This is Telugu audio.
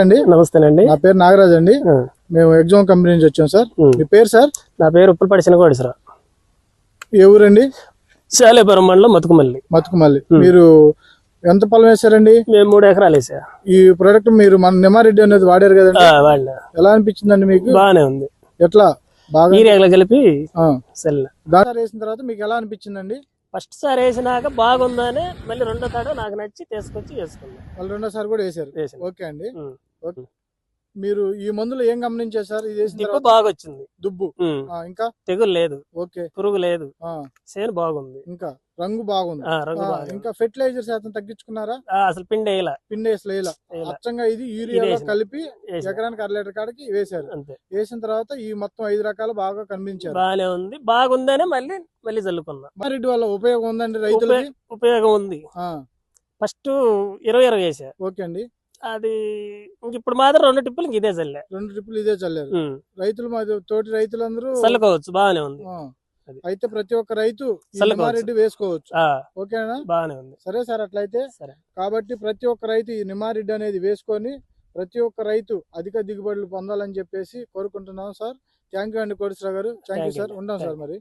అండి. నమస్తేనండి. నా పేరు నాగరాజ్ అండి. మేము ఎగ్జామ్ కంపెనీ నుంచి వచ్చాం సార్. మీ పేరు సార్? నా పేరు ఉప్పలపాటి చిన్నకోడేశ్వర ఏ ఊరండి? శాలేపురం మండలం మతుకుమల్లి. మతుకుమల్లి. మీరు ఎంత పొలం వేశారండి? మేము మూడు ఎకరాలు వేసా. ఈ ప్రొడక్ట్ మీరు మన నిమారెడ్డి అనేది వాడారు కదండి? వాళ్ళ ఎలా అనిపించిందండి మీకు? బాగానే ఉంది. ఎట్లా? బాగా? కలిపి ఆ. సెల్. దాని వేసిన తర్వాత మీకు ఎలా అనిపించిందండి? ఫస్ట్ సారి వేసినాక బాగుందని మళ్ళీ రెండో తాడు నాకు నచ్చి తీసుకొచ్చి వేసుకున్నాం. వాళ్ళు రెండోసారి కూడా వేసాను. ఓకే అండి. మీరు ఈ మందులు ఏం గమనించారు సార్? ఇది వేసిన దిప్పు తర్వాత బాగా వచ్చింది దుబ్బు. ఉమ్. ఆ, ఇంకా? తెగులు లేదు. ఓకే. పురుగు లేదు. ఆ, చేను బాగుంది. ఇంకా? రంగు బాగుంది. ఆ, రంగు ఆ, బాగుంది ఇంకా ఫెర్టిలైజర్ శాతం తగ్గించుకున్నారా? ఆ, అసలు పిండి వేయలా. పిండేసి లేలా వేయలా. అచ్చంగా ఇది వేసిన. కలిపి. ఎకరానికి అర లీటర్ కాడికి వేశారు. అంతే. వేసిన తర్వాత ఈ మొత్తం ఐదు రకాలు బాగా కనిపించారు. బాగానే ఉంది. బాగుందనే మళ్ళీ మళ్ళీ చల్లుకున్నా. మారెడ్డి వల్ల ఉపయోగం ఉందండి రైతులకి? ఉపయోగం ఉంది. ఆ, ఫస్ట్ ఇరవై ఇరవై వేసా. ఓకే అండి. అది ఇంక ఇప్పుడు మాత్రం రెండు టిప్పులు ఇంక ఇదే చల్లే రెండు ట్రిప్పులు ఇదే చల్లారు. రైతులు మా తోటి రైతులందరూ చల్లుకోవచ్చు బాగానే ఉంది. ఆ, అది. అయితే ప్రతి ఒక్క రైతు ఈ చల్లుకోవచ్చు. నిమారెడ్డి వేసుకోవచ్చు. ఆ. ఓకేనా? బాగానే ఉంది. సరే సార్ అట్లయితే సరే. కాబట్టి ప్రతి ఒక్క రైతు ఈ నిమారెడ్డి అనేది వేసుకొని ప్రతి ఒక్క రైతు అధిక దిగుబడులు పొందాలని చెప్పేసి కోరుకుంటున్నాం సార్. థ్యాంక్ యూ అండి కోటేశ్వర గారు. Thank you Thank you. Sir. ఉంటాం సార్ Thank. మరి.